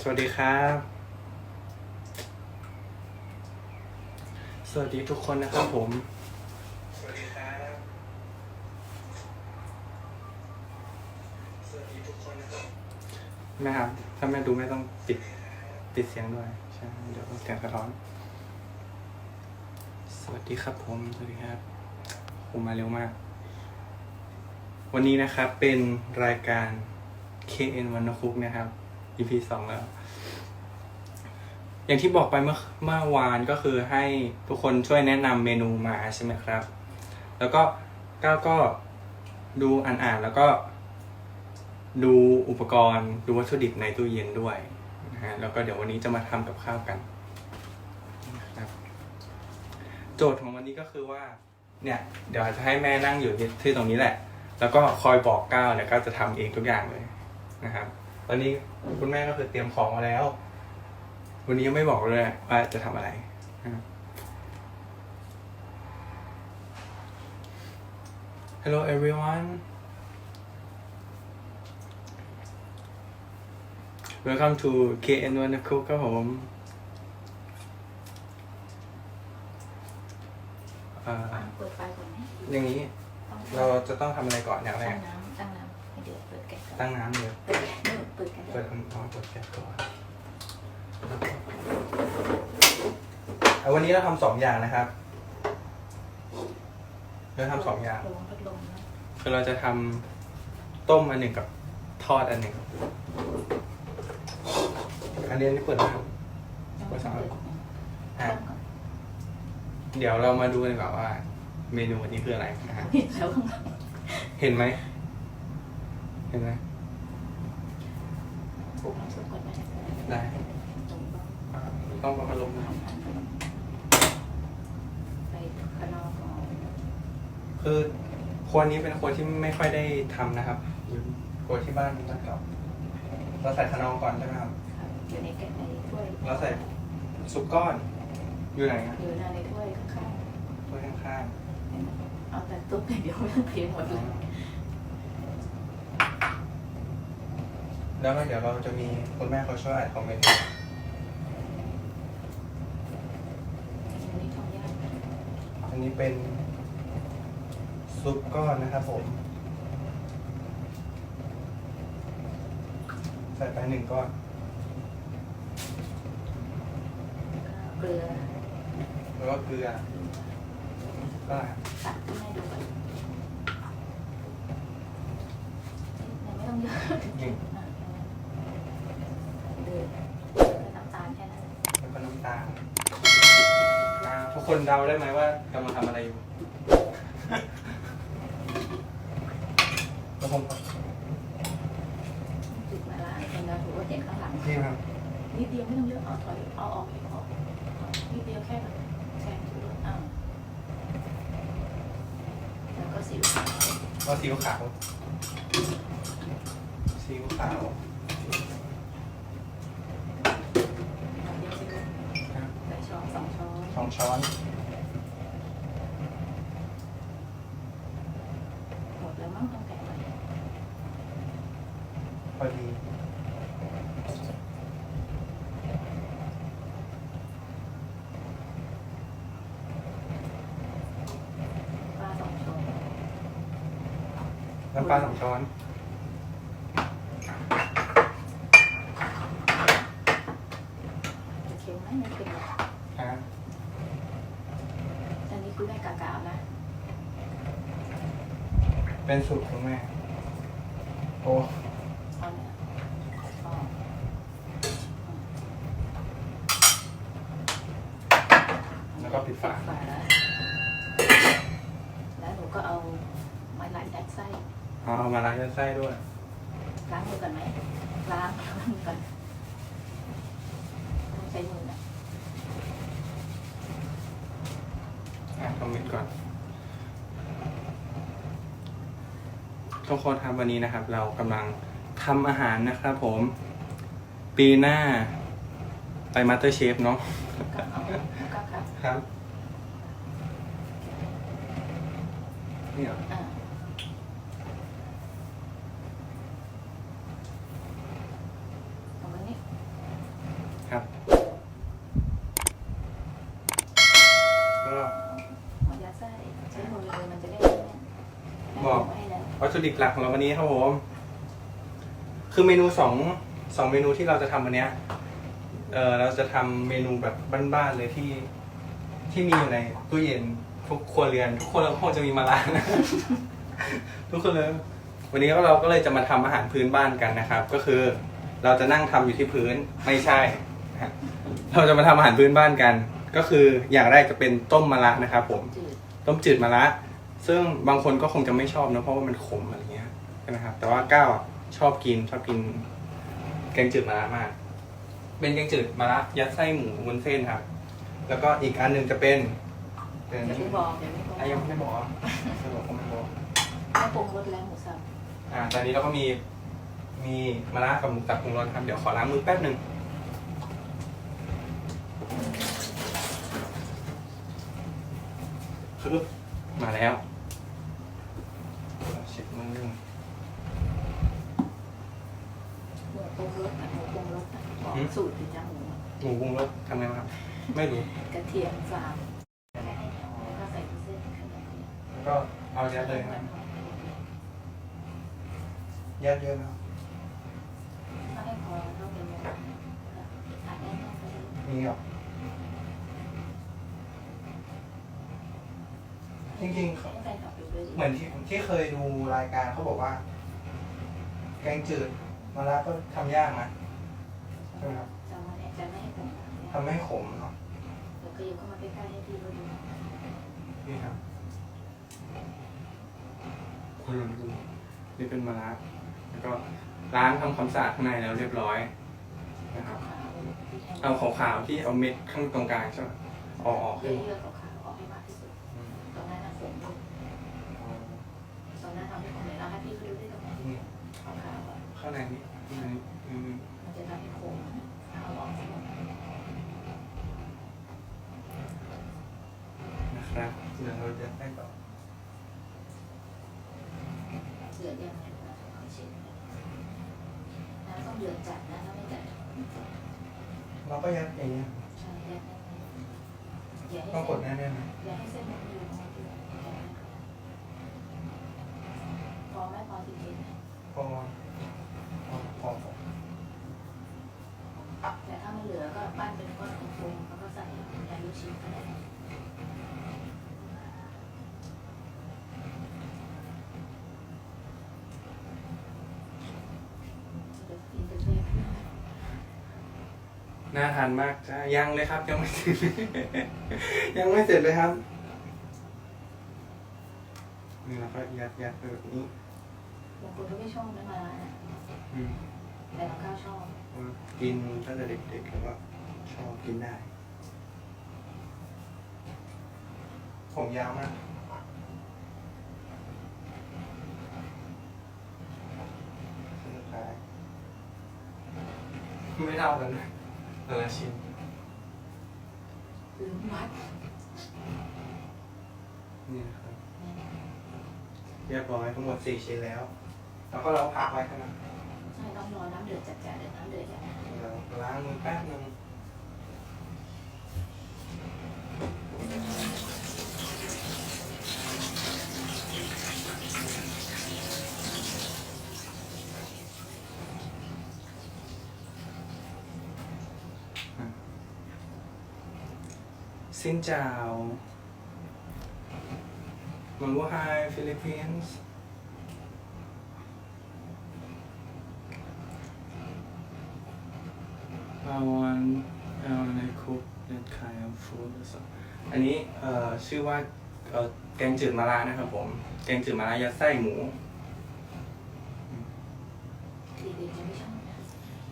สวัสดีครับ สวัสดีทุกคนนะครับผม สวัสดีครับ สวัสดีทุกคนนะครับแม่ครับ ถ้าแม่ดูไม่ต้องปิดปิดเสียงด้วย ใช่ เดี๋ยวเสียงสะท้อน สวัสดีครับผม สวัสดีครับ ผมมาเร็วมาก วันนี้นะครับเป็นรายการ KN วันนคุกนะครับ EP สองแล้ว อย่างที่บอกไปเมื่อเมื่อวานก็คือให้ทุกคนช่วยแนะนำเมนูมาใช่ไหมครับ แล้วก็ก้าวก็ดูอ่านๆแล้วก็ ดูอุปกรณ์ดูวัตถุดิบในตู้เย็นด้วยนะฮะแล้วก็เดี๋ยววันนี้จะมาทำกับข้าวกันนะครับโจทย์ของวันนี้ก็คือว่า เนี่ย เดี๋ยวจะให้แม่นั่งอยู่ที่ตรงนี้แหละ แล้วก็คอยบอกก้าวเนี่ยก็จะทำเองทุกอย่างเลยนะครับ ตอนนี้คุณแม่ก็คือเตรียมของมาแล้ว วันนี้ยังไม่บอกเลยว่าจะทำอะไรนะครับ Hello everyone Welcome to KN One Cook ครับผมเอ่อเปิดไฟก่อนไหมอย่างนี้ต้องเราจะต้องทำอะไรก่อนอย่างแรตั้กงน้ำตั้งน้ำให้เดือดเปิดแก๊สก่อนตั้งน้ำเลย เปิดแก๊สเปิดแก๊สเปิดน้ำร้อนเปิดแก๊สก่อนเอาวันนี้เราทำสองอย่างนะครับเราทำสองอย่างระวังพัดลมนะคือเราจะทำต้มอันหนึ่งกับทอดอันหนึ่ง อันนี้นี่เปิดนะครับ ยังไม่ต้องเปิดอะต้มก่อนเดี๋ยวเรามาดูกันดีกว่าว่า เมนูวันนี้คืออะไรนะฮะ เห็นแล้วข้างหลังเห็นไหม เห็นไหม ปลุกน้ำซุปก่อนไหมได้ตรงบ้างอ่าต้องมาลงนะไปข้างนอกก่อนคือครัวนี้เป็นครัวที่ไม่ค่อยได้ทำนะครับอยู่ครัวที่บ้านบ้านเก่าเราใส่ขนองก่อนใช่ไหมครับครับอยู่ในแก๊สในถ้วยเราใส่ซุปก้อน อยู่ไหนอะอยู่ในถ้วยข้างถ้วยข้างๆเอาแต่ตุ๊บอย่างเดียวไม่ต้องเทหมดเลยๆ แล้วก็เดี๋ยวเราจะมีคุณแม่เขาช่วยอ่านคอมเมนต์อันนี้ทองย่างอันนี้เป็นซุปก้อนนะครับผม ใส่ไปหนึ่งก้อน เกลือแล้วก็เกลือก็ตัดให้ดูก่อนยังไม่ต้องเยอะ หนึ่ง เดือดน้ำตาลแค่นั้น แล้วก็น้ำตาลอ่าทุก คนเดาได้ไหมว่ากำลังทำอะไรอยู่แล้วผมจุดมาละเป็นเราถือว่าเห็นข้างหลังนี่ครับนิดเดียวไม่ต้องเยอะเอาถอยเอาออกอีกออกนิดเดียวแค่แบบแค่ชุดอ้าวแล้วก็สิวขาวก็ซีอิ๊วขาวซีอิ๊วขาวเดียวสิวครับใส่ช้อนสองช้อนสองช้อน หมดแล้วมั้งต้องแกะใหม่ พอดี ปลาสองช้อน น้ำปลาสองช้อนจะเค็มไหมไม่เค็มหรอกครับอันนี้คือได้กากาวนะเป็นสูตรของแม่ โอ้ เอาเนี่ยเอา แล้วก็ปิดฝา ฝาแล้วแล้วหนูก็เอาไม้ลายยัดไส้ เอาเอามาล้างยัดไส้ด้วย ล้างมือก่อนไหมล้างล้างมือก่อนต้องใช้มือนะอะคอมเมนต์ก่อน ทุกคนครับวันนี้นะครับ เรากำลังทำอาหารนะครับผม ปีหน้า ไปมาสเตอร์เชฟเนาะก็เอาก็ครับครับ นี่เหรอ อ่าเอาไว้นี่ ถุดิบหลักของเราวันนี้ครับผม คือเมนูสองสองเมนูที่เราจะทำวันเนี้ย เออเราจะทำเมนูแบบบ้านๆเลยที่ที่มีอยู่ในตู้เย็นทุกครัวเรือน ทุกคนเราคงจะมีมาลานะ ทุกคนเลยวันนี้เราก็เลยจะมาทำอาหารพื้นบ้านกันนะครับ ก็คือเราจะนั่งทำอยู่ที่พื้นไม่ใช่นะฮะเราจะมาทำอาหารพื้นบ้านกัน ก็คืออย่างแรกจะเป็นต้มมะระนะครับผม จืดต้มจืดมะระ ซึ่งบางคนก็คงจะไม่ชอบนะเพราะว่ามันขมอะไรเงี้ยใช่ไหมครับ แต่ว่าก้าวอะชอบกินชอบกิน แกงจืดมะระมาก เป็นแกงจืดมะระยัดไส้หมูวุ้นเส้นครับ แล้วก็อีกอันหนึ่งจะเป็นเป็นอย่าไม่บอกอย่าไม่บอกอะยังไม่บอกอะจะบอกก็ไม่บอกไม่ปรุงรสแล้วหมูสับอ่าตอนนี้เราก็มีมีมะระกับหมูสับปรุงรสครับเดี๋ยวขอล้างมือแป๊บหนึ่งคือมาแล้ว เช็ดมือหมูปรุงรสกับหมูปรุงรสนะบอกสูตรที่จ้าหมูหมูปรุงรสทำไงบ้างครับ ไม่รู้ กระเทียมสามแล้วก็ใส่เส้นขนมจีนแล้วก็เอายัดเลยครับยัดเยอะนะถ้าให้พอต้องเป็นแบบอัดแน่นๆไปเลยมีหรอจริงๆให้แฟนกลับไปด้วย เหมือนที่ที่เคยดูรายการเขาบอกว่า แกงจืดมะระก็ทำยากนะใช่ไหมครับจะมาจะไม่ให้ผมทำให้ขมเนาะเดี๋ยวก็ยู่เข้ามาใกล้ๆให้พี่เขาดูนี่ครับคุณลองดูนี่เป็นมะระแล้วก็ล้างทำความสะอาดข้างในแล้วเรียบร้อยนะครับ เอาขาวๆที่เอาเม็ดข้างตรงกลางใช่ไหมเอาออกเลืขึ้นอกขาวๆอกห้มากที่สุด อืม ตอนนั้นนะผมตอนนั้นทำให้ผมเลยแล้วให้พี่เขาดูด้วยตรงไหน นี่ ขาว ๆอะข้างนี้ตำแรงนี้อืมมันจะทำให้คมเอาออกให้หมดนะครับเดี๋ยวเราจะให้ต่อเดือดยังไงไม่ชินน้ำต้องเดือดจัดนะถ้าไม่จัดเราก็ยัดอย่างเงี้ยใช่ยกแน่นๆอย่าให้ต้องกดเส้นแน่นๆนะอย่าให้เส้นมันอ น่าทานมากจ้ายังเลยครับ ยังไม่เสร็จ ยังไม่เสร็จเลยครับ นี่เราก็ยัดยัดไปแบบนี้บางคนก็ไม่ชอบนะมานะอืมแต่น้องก้าวชอบกินตั้งแต่เด็กๆแล้วก็ชอบกินได้ ผมยาวมาก สุดท้าย ไม่เท่ากันเลย แต่ละชิ้นลืมวัดนี่นะครับเรียบร้อยทั้งหมดสี่ชิ้นแล้ว แล้วก็เราพักไว้เท่านั้นใช่ต้องรอน้ำเดือดจัดๆเดี๋ยวน้ำเดือดจัดเราล้างมือแป๊บนึง สินเจ้ามังว่าไฮฟิลิปปินส์ I want I want to cook that kind of food อันนี้เอ่อชื่อว่าเอ่อแกงจืดมะระนะครับผม แกงจืดมะระยัดไส้หมู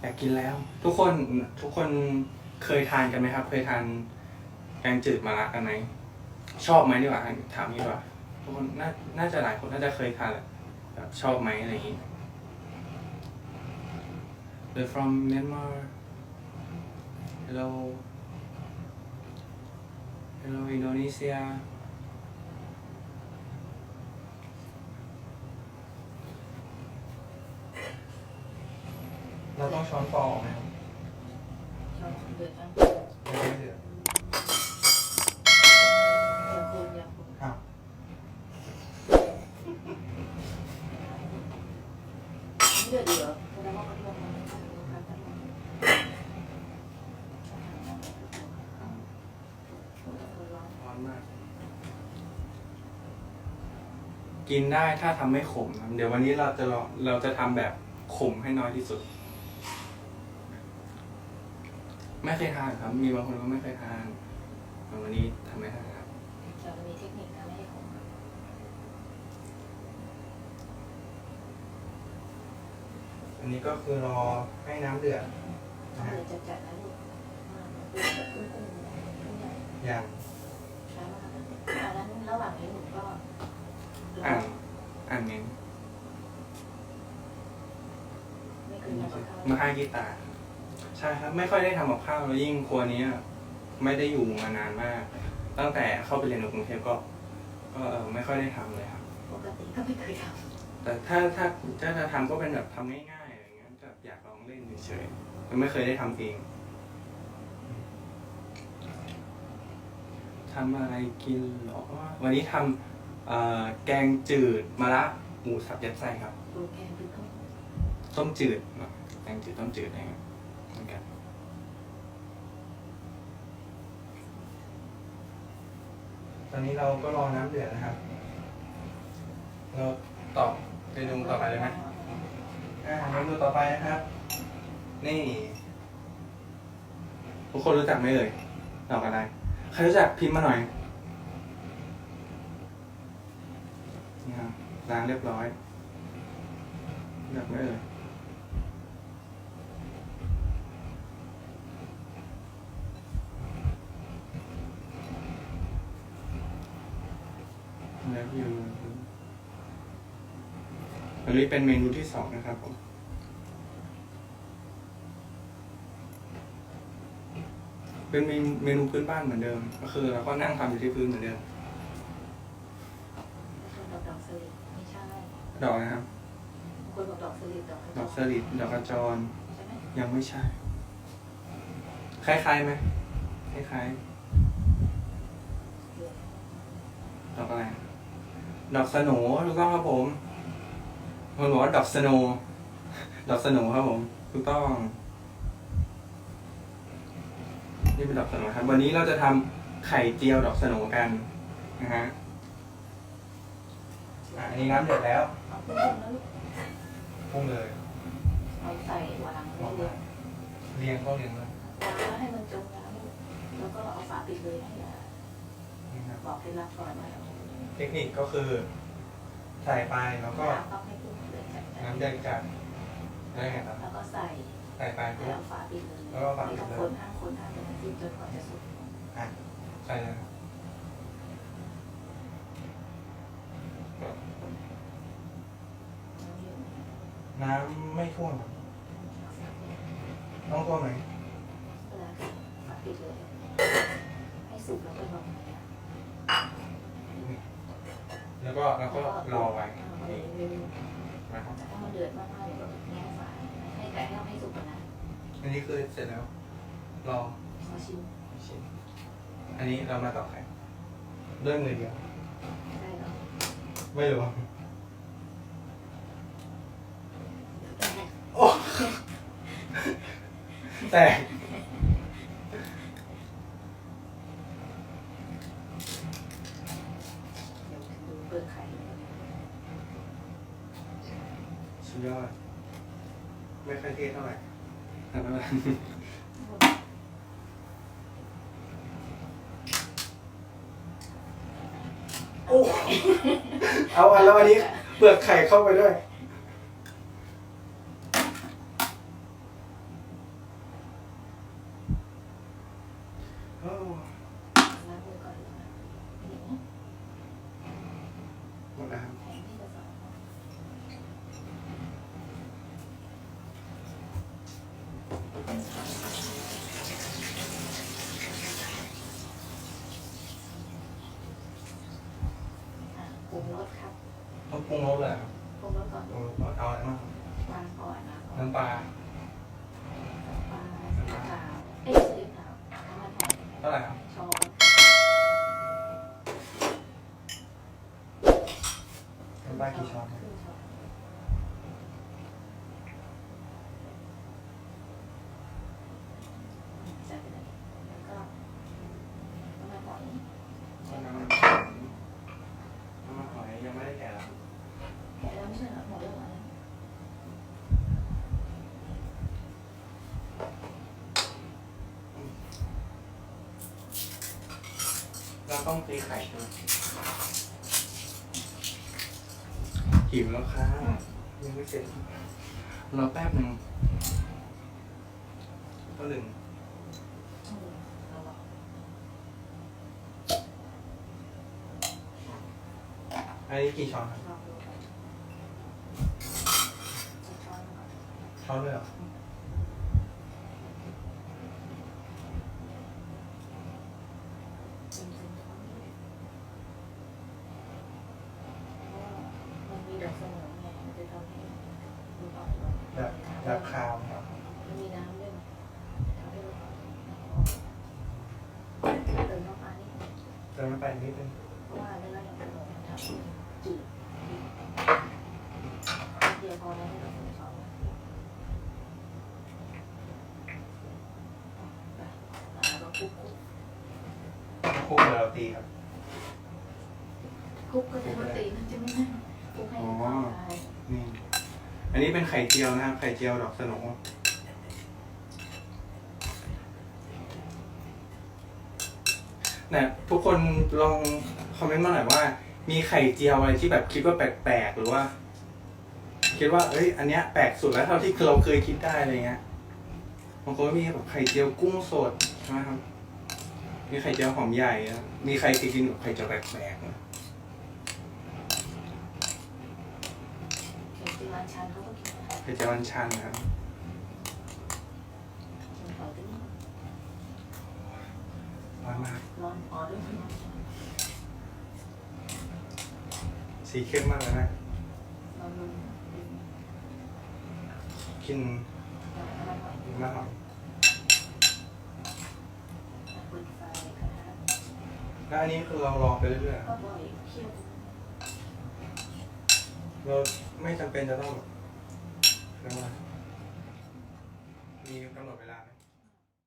อยากกินแล้ว ทุกคนทุกคนเคยทานกันไหมครับ เคยทาน แกงจืดมะระกันไหมชอบไหมดีกว่าถามดีกว่าทุกคนน่าน่าจะหลายคนน่าจะเคยทานแหละแบบชอบไหมอะไรอย่างนี้ They're from Myanmar Hello Hello Indonesia เราต้องช้อนฟองออกไหมครับชอบเดือดจัง ยังไม่เดือด อย่าคนอย่าคน อ้าว กินได้ถ้าทำไม่ขมครับเดี๋ยววันนี้เราจะลองเราจะทำแบบขมให้น้อยที่สุด ไม่เคยทานครับ มีบางคนก็ไม่เคยทานวันนี้ทำไม่ทานครับจะมีเทคนิคทำให้ขมอันนี้ก็คือรอให้น้ำเดือดต้องเลยจัดจัดนะลูกกุ้งกุ้งกุ้งกุ้งใหญ่อย่าง ช้ามากนะอันนั้นระหว่างนี้หนูก็ อ่านอ่านเมนไม่เคยทำกับข้าวมาให้กีตาร์ใช่ครับ ไม่ค่อยได้ทำกับข้าวแล้วยิ่งครัวนี้ไม่ได้อยู่มานานมาก ตั้งแต่เข้าไปเรียนในกรุงเทพก็ ก็เออไม่ค่อยได้ทำเลยครับปกติก็ไม่เคยทแต่ถ้าถ้าถ้าจะทำก็เป็นแบบทำง่ายๆอะไรเงี้ยแบบอยากลองเล่นเฉยๆยังไม่เคยได้ทำเองทำอะไรกินเหรอวันนี้ทำ เอ่อแกงจืดมะระหมูสับยัดไส้ครับำดูแกงคือต้องต้มจืดเนอะแกงจืดต้มจืดอะไรเงี้ยเหมือนกันตอนนี้เราก็รอน้ำเดือดนะครับ เราตอบเมนูต่อไปเลยไหมอ่าเมนูต่อไปนะครับ นี่ทุกคนรู้จักไหมเอ่ยดอกอะไร ใครรู้จักพิมพ์มาหน่อยนี่ครับ ล้างเรียบร้อยรู้จักไหมเอ่ยแล้วอยู่อันนี้เป็นเมนูที่สองนะครับผมเป็นเมนูพื้นบ้านเหมือนเดิม ก็คือเราก็นั่งทำอยู่ที่พื้นเหมือนเดิม คนบอกดอกสลิดไม่ใช่ ดอกนะครับ คนบอกดอกสลิดดอกดอกสลิดดอกกระจร ใช่ไหมยังไม่ใช่ คล้ายๆไหมคล้ายๆ ดอกอะไร ดอกสโหนถูกต้องครับผมคนบอกว่าดอกสโนว์ดอกสโหนครับผมถูกต้อง นี่เป็นดอกสโหนครับ วันนี้เราจะทำไข่เจียวดอกสโหนกันนะฮะ อะอันนี้น้ำเดือดแล้วเอา พุ่งแล้วลูกปรุงเลยเอาใส่วางไว้เลยเรียงก็เรียงเลยวางแล้วให้มันจมน้ำลูกแล้วก็เอาฝาปิดเลยให้อะนี่ครับบอกเคล็ดลับก่อนว่าเราเทคนิคก็คือ ใส่ไปแล้วก็น้ำต้องให้พุ่งเลยจัดจัดน้ำเดือดจัดได้ไงครับ แล้วก็ใส่ใส่ไปแล้ปุ๊บวฝาปิดเลยแล้วก็ฝาปิไม่ดต้องเลยคนห้ามคนห้ามเป็นที่จนกว่าจะสุก อะใส่เลยครับ น้ำไม่ท่วมครับต้องท่วมไหมเวลาฝาปิดเลยให้สุกแล้วก็ลงเลยอะแล้วก็แล้วก็รอไว้เอาเลยนะครับถ้ามันเดือดมากๆเดี๋ยวแง่ฝาให้ไก่ให้เราให้สุกก่อนนะอันนี้คือเสร็จแล้ว รอขอชิมชิมอันนี้เรามาต่อไข่ด้วยมือเดียวได้เหรอไม่รู้ ได้ โอ้ แต่เดี๋ยวดูเปลือกไข่สุดยอด ไม่ค่อยเท่เท่าไหร่แต่ไม่เป็นไรโอ้ เอาอันแล้ววันนี้เปลือกไข่เข้าไปด้วย รุงรสเลยเหรอครับปรุงรสก่อนปรุงรสก่อนเอาอะไรบ้างครับวางก่อนนะก่อนน้ำปลาปลาสีขาวเอ้ยสีขาวน้ำมันหอยเท่าไหร่ครับช้อนน้ำปลากี่ช้อนครับครึ่งช้อนใส่ไปเลยแล้วก็น้ำมันหอย น้ำมันน้ำมันหอยยังไม่ได้แกะหรอครับ เราต้องตีไข่ใช่ไหมหิวแล้วค่ะยังไม่เสร็จรอแป๊บหนึ่งก็หนึ่งอืมเอาวะอันนี้กี่ช้อนครับลองดูก่อนช้อนก่อนช้อนเลยเหรอ จริงๆช้อนนี้เพราะว่ามันมีดอกสมุนไงมันจะทำให้ดูอ่อนลง แบบแบบคาวครับมีน้ำด้วยเติมน้ำปลานิดนึงเติมน้ำไปนิดนึงเพราะว่าเนื้อดอกสมุนมันทำจืดเดียวพอแล้วไม่ต้องเป็นสองนะไปแล้วก็คลุกคลุกเราตีครับคลุกกันจะไม่นั่นคลุกให้เข้าไป นี่ อั นนี้เป็นไข่เจียวนะครับ ไข่เจียวดอกสโหนนะทุกคนลองคอมเมนต์มาหน่อยว่า มีไข่เจียวอะไรที่แบบคิดว่าแปลกๆ หรือว่า คิดว่าเอ้ย อันเนี้ยแปลกสุดแล้วเท่าที่เราเคยคิดได้อะไรเงี้ยบางคนก็มีแบบไข่เจียวกุ้งสดใช่ไหมครับ มีไข่เจียวหอมใหญ่ มีใครเคยกินแบบไข่เจียวแปลกๆไหมเขียนตีวันชันเขา ก็กินนะไข่เจียวอันชันนะครับ ขอดิ้งร้อนมาก ร้อนอ๋อด้วยร้อนสีเข้มมากเลยนะร้อนลงกินน้ำมันหอยมากหอมเปิดไฟกระทะแล้วอันนี้คือเรารอไปเรื่อยๆก็บ่อยเคี่ยวเราไม่จำเป็นจะต้องแบบ มีกำหนดเวลา